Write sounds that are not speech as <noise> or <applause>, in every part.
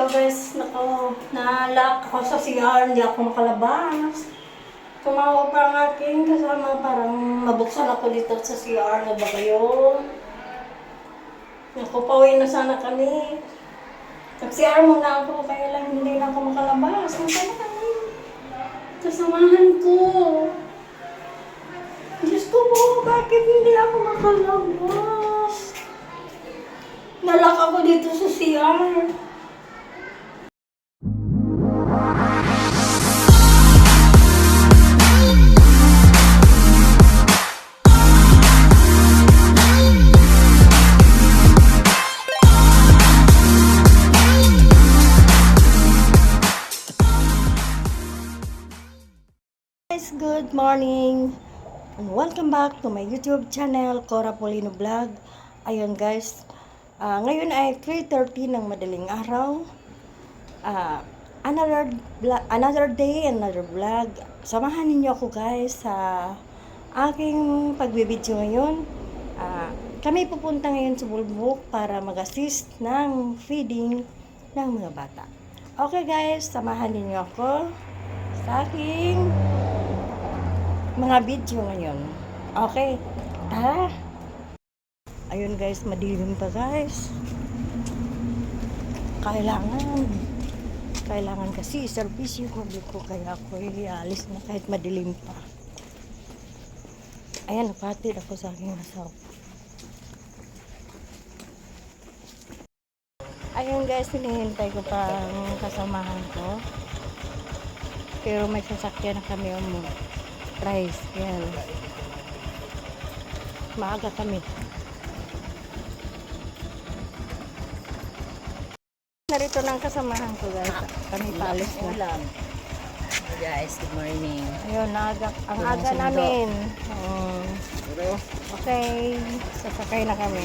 Hello guys, nako, nalak ako sa CR, hindi ako makalabas. Tumawag pa ang aking kasama, parang mabuksan ako dito sa CR, na ba kayo? Naku, pauwi na sana kami. Nag-CR muna ako, kaya lang hindi na ako makalabas. Nasaan na kami? Kasamahan ko. Diyos ko po, bakit hindi ako makalabas? Nalak ako dito sa CR. Guys, good morning and welcome back to my YouTube channel, Cora Polino Vlog. Ayun guys, ah, ngayon ay 3.30 ng madaling araw. Ah, another, another day, another vlog. Samahan ninyo ako guys sa aking pagbibideo ngayon. Ah, kami pupunta ngayon sa Bulbuk para mag-assist ng feeding ng mga bata. Okay guys, samahan ninyo ako sa aking mga video ngayon. Okay, tara! Ayun guys, madilim pa guys. Kailangan, kailangan kasi service yung hobby ko kaya ako ialis na kahit madilim pa. Ayan, napatid ako sa aking asawa. Ayun guys, hinihintay ko pa ang kasamahan ko. Pero may sasakyan na kami mo. Rice, yan. Maaga kami. Narito na ang kasamahan ko guys. Kami paalis na. Ulam. Guys, good morning. Ayun, aga, ang aga sundo. namin. Um, okay, sasakay na kami.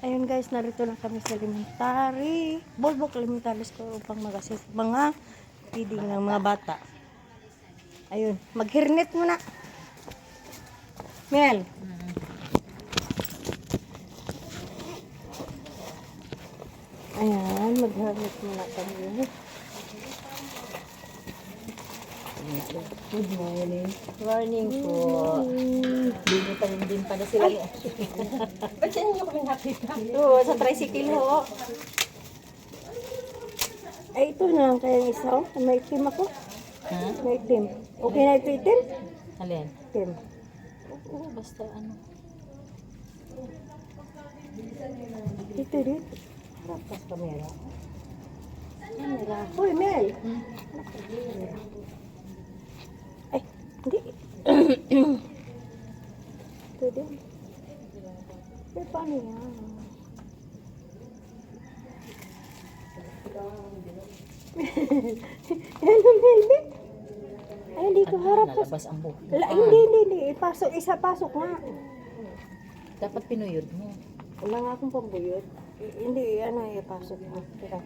Ayun guys, narito na kami sa elementary. Bulbok elementary school upang mag-assist mga feeding ng mga bata. Ayun, maghirnit muna. Mel. Ayan, maghirnit muna kami. Good morning. Morning po. Binutan din pala sila. <laughs> Ba't yan yung kami nakita? Oo, sa tricycle ho. Ay, ito na lang kaya isa. oh. May itim ako. Ha? May itim. Okay na ito itim? Alin? Itim. Oo, basta ano. Dito, dito. Harap ka sa camera. Camera. Uy, Mel. Ay, hindi. ito din. Pero paano yan? Melvin. <laughs> Hindi ko harap ka. Nalabas ang buhok. La, hindi, hindi, hindi. Ipasok, isa pasok nga. Dapat pinuyod mo. Wala nga akong pambuyot. I- hindi, ano, ipasok mo. Tira.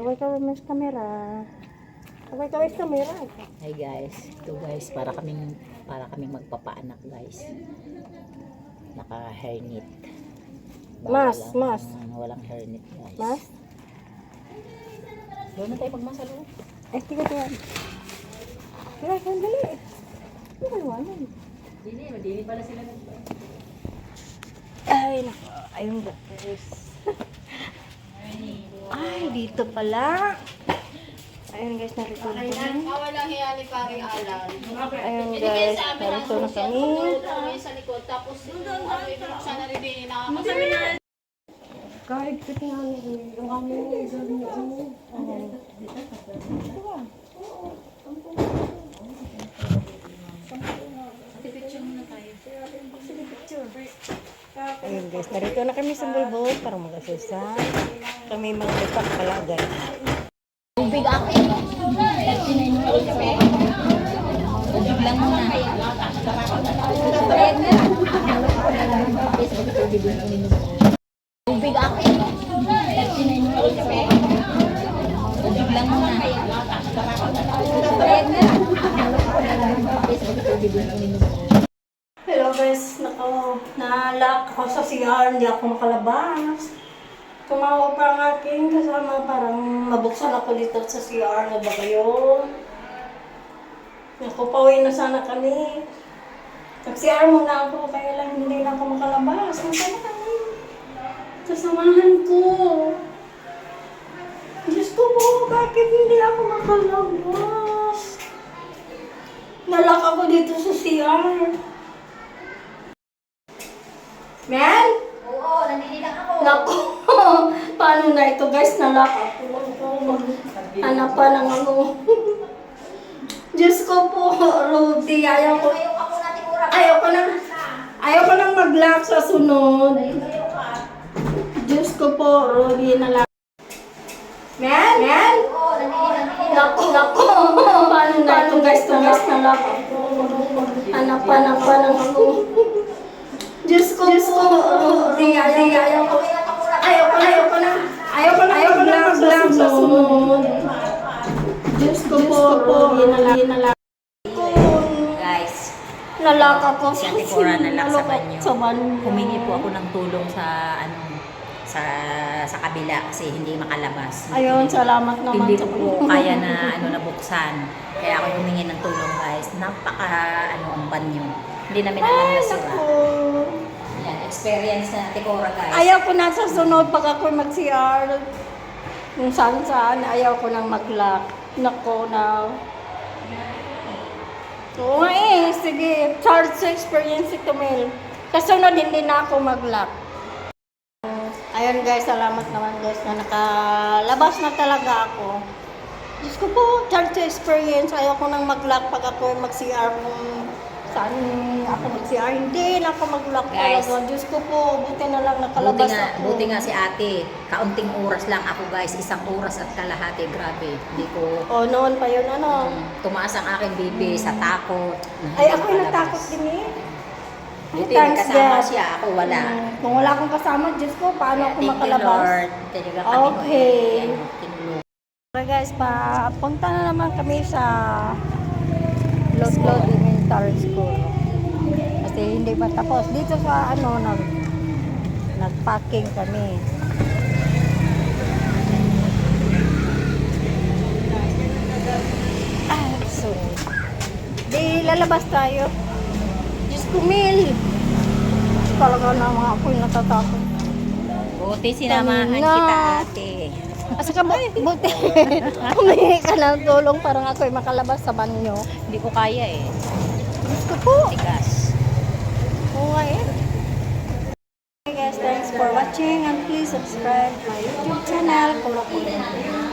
Kaway-kaway mas kamera. Kaway-kaway sa kamera. Hi guys. Ito guys, para kaming para kaming magpapaanak guys. Naka hairnet. Mas, mas. walang hairnet guys. Mas? Doon na tayo magmasalo. Ay, tiga, tiga. Tira, sandali. Ano ba iwanan? Dili, madini pala sila. Ay, nako. Ayun ba. <laughs> Ay, dito pala. Ayun guys, narito na kami. Walang hiya ni paring Alan. Ayun guys, narito na kami. Kami sa likod. Tapos, ano, ibinuksan na rin din. Nakakasama Kahit kita nga yung kami, sabi niya, ano, Ayun guys, narito na kami sa Bulbul para mag-asisa. Kami mga ipak palagay. Tubig ako. Tubig lang muna. Tubig ako. Tubig lang muna. Hello ano guys, nako, na-lock ako sa CR, hindi ako makalabas. Tumawag pa ang aking kasama, parang mabuksan ako dito sa CR, na ba kayo? Naku, pauwi na sana kami. Nag-CR muna ako, kaya lang hindi na ako makalabas. Nasaan na kami? Kasamahan ko. Diyos ko po, bakit hindi ako makalabas? Nalak ako dito sa CR. Men? Oo, naninilang ako. Naku, paano na ito guys? Nalak ako. Hanap pa ng ano. Diyos ko po, Rudy, ayaw ko. Ayaw ko na. Ayaw ko nang mag-lock sa sunod. Diyos ko po, Rudy, nalak. Men? Men? Oo, naninilang ako. Naku, naku. Paano na ito guys? Ito guys, nalak ako. Hanap pa ng pa ng ano. Diyos ko ko, Rudy, ayaw, ko. Ayaw ko ayaw ko. Ayaw ko na, ayaw ko na mag-lock sa sunod. Diyos ko po, Rudy, nalak, nalak. Guys, Nalak ako. Si Ate Cora nalak sa banyo. Sa banyo. humingi po ako ng tulong sa ano sa sa kabila kasi hindi makalabas. Ayun, salamat naman. hindi sa ko po kaya na ano nabuksan. Kaya ako humingi ng tulong guys. Napaka ano ang banyo. Hindi namin alam Ay, na sira. Experience na Ate Cora guys. Ayaw ko na sa sunod pag ako mag-CR. Kung saan saan, ayaw ko nang mag-lock. Nako na. Oo nga eh, sige. Charge sa experience ito, Mel. Kasunod, hindi na ako mag-lock. Ayun guys, salamat naman guys na nakalabas na talaga ako. Diyos ko po, charge experience. Ayaw ko nang mag-lock pag ako mag-CR saan ako mag-CR. Hindi na ako mag-lock Guys. talaga. Diyos ko po, buti na lang Buti nakalabas nga, ako. buti nga si ate. Kaunting oras lang ako guys. Isang oras at kalahati. Grabe. Hindi ko Oh, noon pa yun, ano. um, tumaas ang aking bibi sa takot. Ay, ako makalabas. natakot din eh. Buti Thanks, kasama God. siya. Ako wala. Mm, kung wala akong kasama, Diyos ko, paano ako Thank you, makalabas? Lord. Talaga kami Okay. ano, tinulungan. Okay guys, papunta na naman kami sa Lodlod Elementary School. Kasi hindi pa tapos. Dito sa ano, nag, nag-packing kami. Ah, so, di lalabas tayo. Diyos ko, Mil. Talaga na mga ako'y natatakot. Buti sinamahan Kanina. kita ate. Asa ka, bu- buti. <laughs> Humingi ka ng tulong parang ako'y makalabas sa banyo. Hindi ko kaya eh. Diyos ko po. Tigas. Nga eh. Okay guys, thanks for watching and please subscribe my YouTube channel. Ako